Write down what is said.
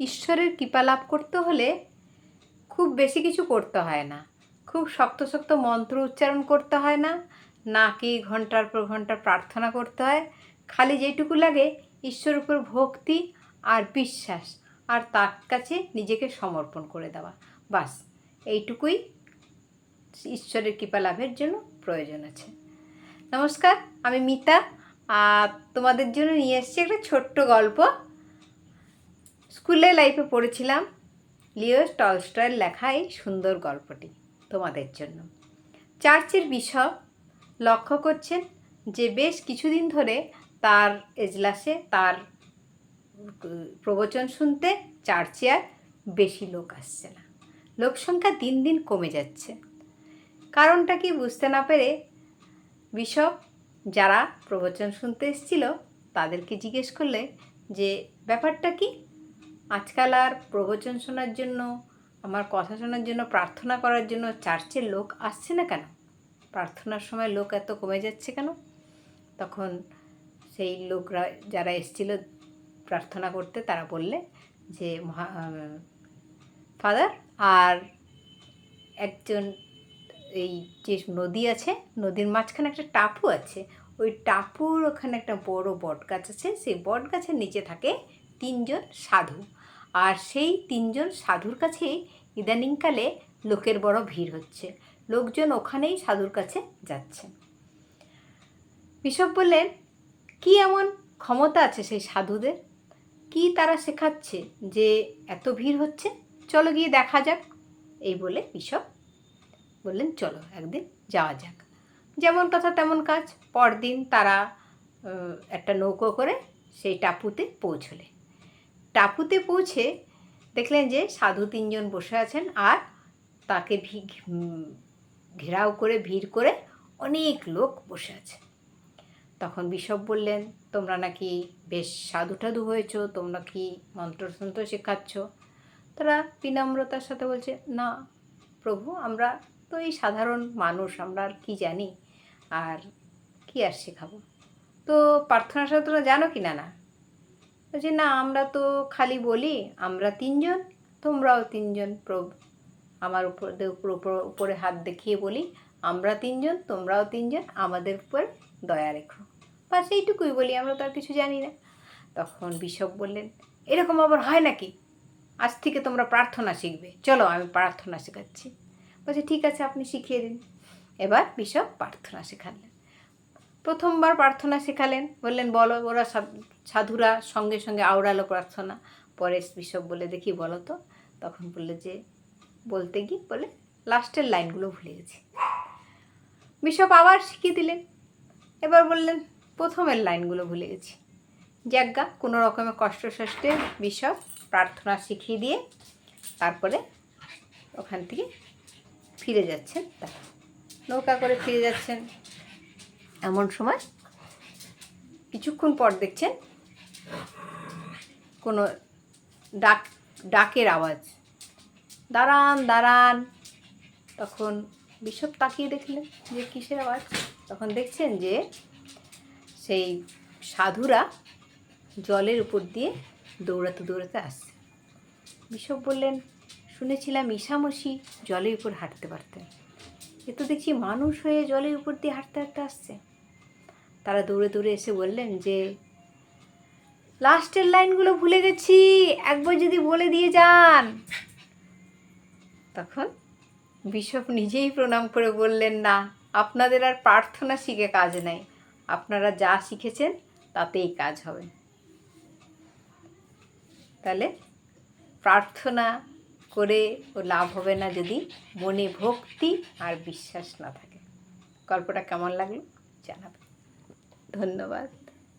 ঈশ্বরের কৃপা লাভ করতে হলে খুব বেশি কিছু করতে হয় না। খুব শক্ত শক্ত মন্ত্র উচ্চারণ করতে হয় না। না কি ঘণ্টার পর ঘণ্টা প্রার্থনা করতে হয়। খালি যেটুকু লাগে ঈশ্বরের উপর ভক্তি আর বিশ্বাস আর তার কাছে নিজেকে সমর্পণ করে দেওয়া। বাস, এইটুকুই ঈশ্বরের কৃপা লাভের জন্য প্রয়োজন আছে। নমস্কার, আমি মিতা। আর তোমাদের জন্য নিয়ে এসেছি একটা ছোট্ট গল্প। স্কুলে লাইফে পড়েছিলাম লিও টলস্টয়ের লেখা এই সুন্দর গল্পটি তোমাদের জন্য। চার্চের বিশপ লক্ষ্য করছেন যে বেশ কিছুদিন ধরে তার এজলাসে তার প্রবচন শুনতে চার্চে আর বেশি লোক আসছে না। লোক সংখ্যা দিন দিন কমে যাচ্ছে। কারণটা কি বুঝতে না পেরে বিশপ যারা প্রবচন শুনতে এসেছিল তাদেরকে জিজ্ঞেস করলে যে ব্যাপারটা কি? আজকাল আর প্রবচন শোনার জন্য, আমার কথা শোনার জন্য, প্রার্থনা করার জন্য চার্চের লোক আসছে না কেন? প্রার্থনার সময় লোক এত কমে যাচ্ছে কেন? তখন সেই লোকরা, যারা এসেছিল প্রার্থনা করতে, তারা বললে যে, মহা ফাদার, আর একজন এই যে নদী আছে, নদীর মাঝখানে একটা টাপু আছে, ওই টাপুর ওখানে একটা বড় বট গাছ আছে, সেই বট গাছের নিচে থাকে তিনজন সাধু। আর সেই তিনজন সাধুর কাছেই ইদানিংকালে লোকের বড় ভিড় হচ্ছে। লোকজন ওখানেই সাধুর কাছে যাচ্ছে। বিশপ বললেন, কি এমন ক্ষমতা আছে সেই সাধুদের? কি তারা শেখাচ্ছে যে এত ভিড় হচ্ছে? চলো গিয়ে দেখা যাক। এই বলে বিশপ বললেন, চলো একদিন যাওয়া যাক। যেমন কথা তেমন কাজ। পরদিন তারা একটা নৌকো করে সেই টাপুতে পৌঁছলে। টাপুতে পৌঁছে দেখলেন যে সাধু তিনজন বসে আছেন আর তাকে ঘেরাও করে, ভিড় করে অনেক লোক বসে আছে। তখন বিশপ বললেন, তোমরা নাকি বেশ সাধু টাধু হয়েছো, তোমরা কি মন্ত্রতন্ত্র শেখাচ্ছ? তারা বিনম্রতার সাথে বলছে, না, প্রভু, আমরা তো এই সাধারণ মানুষ, আমরা আর কি জানি, আর কি আর শেখাবো? তো প্রার্থনা তোমরা জানো কি না না? বলছে, না, আমরা তো খালি বলি, আমরা তিনজন, তোমরাও তিনজন আমার উপর উপর হাত দেখিয়ে বলি, আমরা তিনজন, তোমরাও তিনজন, আমাদের উপর দয়া রেখো। বাস এইটুকুই বলি, আমরা তো আর কিছু জানি না। তখন বিশপ বললেন, এরকম আবার হয় নাকি? আজ থেকে তোমরা প্রার্থনা শিখবে। চলো, আমি প্রার্থনা শেখাচ্ছি। বলছে, ঠিক আছে, আপনি শিখিয়ে দিন। এবার বিশপ প্রার্থনা শেখালেন। প্রথমবার প্রার্থনা শেখালেন। বললেন, বলো, ওরা সাধুরা সঙ্গে সঙ্গে আওড়ালো প্রার্থনা। পরে বিশপ বলে দেখি, বলো তো। তখন বললে যে, বলতে গিয়ে বলে, লাস্টের লাইনগুলো ভুলে গেছি। বিশপ আবার শিখিয়ে দিলেন। এবার বললেন, প্রথমের লাইনগুলো ভুলে গেছি। যাজ্ঞা, কোনো রকমের কষ্ট সষ্টে বিশপ প্রার্থনা শিখিয়ে দিয়ে তারপরে ওখান থেকে ফিরে যাচ্ছেন তারা। নৌকা করে ফিরে যাচ্ছেন। এমন সময় কিছুক্ষণ পর দেখছেন কোনো ডাক, ডাকের আওয়াজ। দাঁড়ান দাঁড়ান। তখন বিশপ তাকিয়ে দেখলেন যে কিসের আওয়াজ। তখন দেখছেন যে সেই সাধুরা জলের উপর দিয়ে দৌড়াতে দৌড়াতে আসছে। বিশপ বললেন, শুনেছিলাম ঈশামসি জলের উপর হাঁটতে পারতেন। এ তো দেখছি মানুষ হয়ে জলের উপর দিয়ে হাঁটতে হাঁটতে আসছে। তারা দৌড়ে দৌড়ে এসে বললেন যে, লাস্টের লাইনগুলো ভুলে গেছি, একবার যদি বলে দিয়ে যান। তখন বিশপ নিজেই প্রণাম করে বললেন, না, আপনাদের আর প্রার্থনা শিখে কাজ নাই। আপনারা যা শিখেছেন, তাতেই কাজ হবে। তাহলে প্রার্থনা করে ও লাভ হবে না যদি মনে ভক্তি আর বিশ্বাস না থাকে। গল্পটা কেমন লাগল? জানাবে ধন্যবাদ।